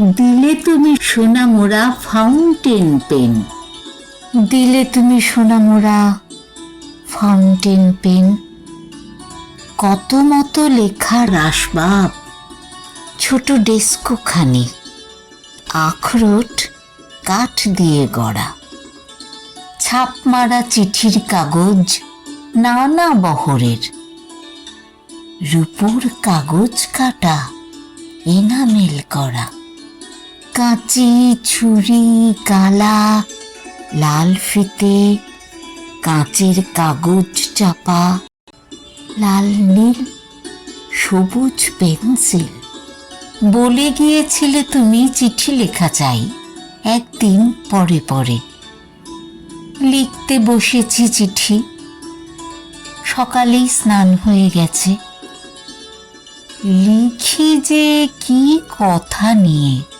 দিলে তুমি সোনা মোরা ফাউন্টেন পেন দিলে তুমি সোনা মোরা ফাউন্টেন পেন কত মতো লেখার আসবাব ছোট ডেস্কোখানি আখরোট কাঠ দিয়ে গড়া। ছাপ মারা চিঠির কাগজ নানা বহরের। রূপুর কাগজ কাটা এনামেল করা। কাঁচি, ছুরি গালা লাল ফিতে, কাঁচের কাগজ চাপা, লাল, নীল, সবুজ পেন্সিল। বলে গিয়েছিলে তুমি চিঠি লেখা চাই, একদিন পরে পরে। লিখতে বসেছি চিঠি। সকালেই স্নান হয়ে গেছে। লিখি যে কি কথা নিয়ে।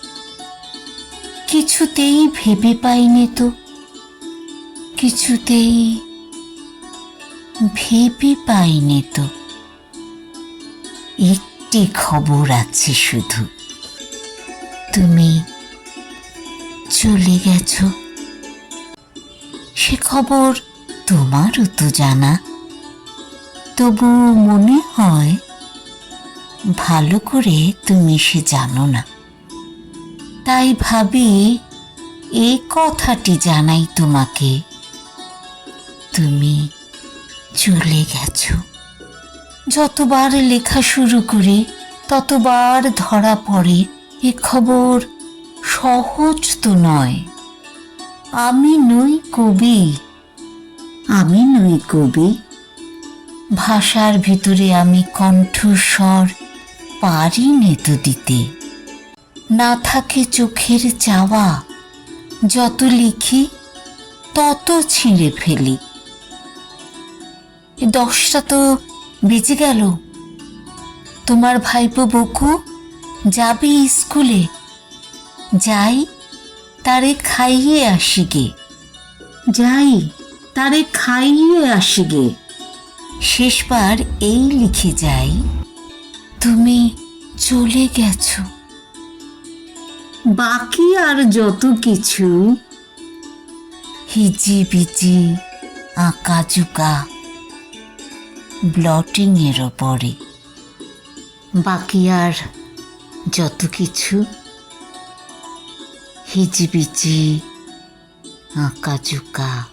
কিছুতেই ভেবে পাইনি তো। কিছুতেই ভেবে পাইনি তো। একটি খবর আছে শুধু। তুমি চলে গেছ। সে খবর তোমারও তো জানা। তবু মনে হয় ভালো করে তুমি সে জানো না। তাই ভাবি, এই কথাটি জানাই তোমাকে। তুমি চলে গেছো। যতবার লেখা শুরু করি, ততবার ধরা পড়ে, এ খবর সহজ তো নয়। আমি নই কবি। আমি নই কবি। ভাষার ভিতরে আমি কণ্ঠস্বর পারি নে তো দিতে। না থাকে চোখের চাওয়া। যত লিখি, তত ছিঁড়ে ফেলি। দশটা তো বেঁচে গেল। তোমার ভাইপো বকু যাবে স্কুলে। যাই, তারে খাইয়ে আসি গে। যাই, তারে খাইয়ে আসি গে। শেষবার এই লিখে যাই, তুমি চলে গেছো। বাকি আর যত কিছু হিজি বিজি আঁকা জুকা ব্লটিং এর ওপরে। বাকি আর যত কিছু হিজিবিজি আঁকা জুকা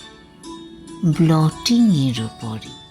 ব্লটিং এর ওপরে।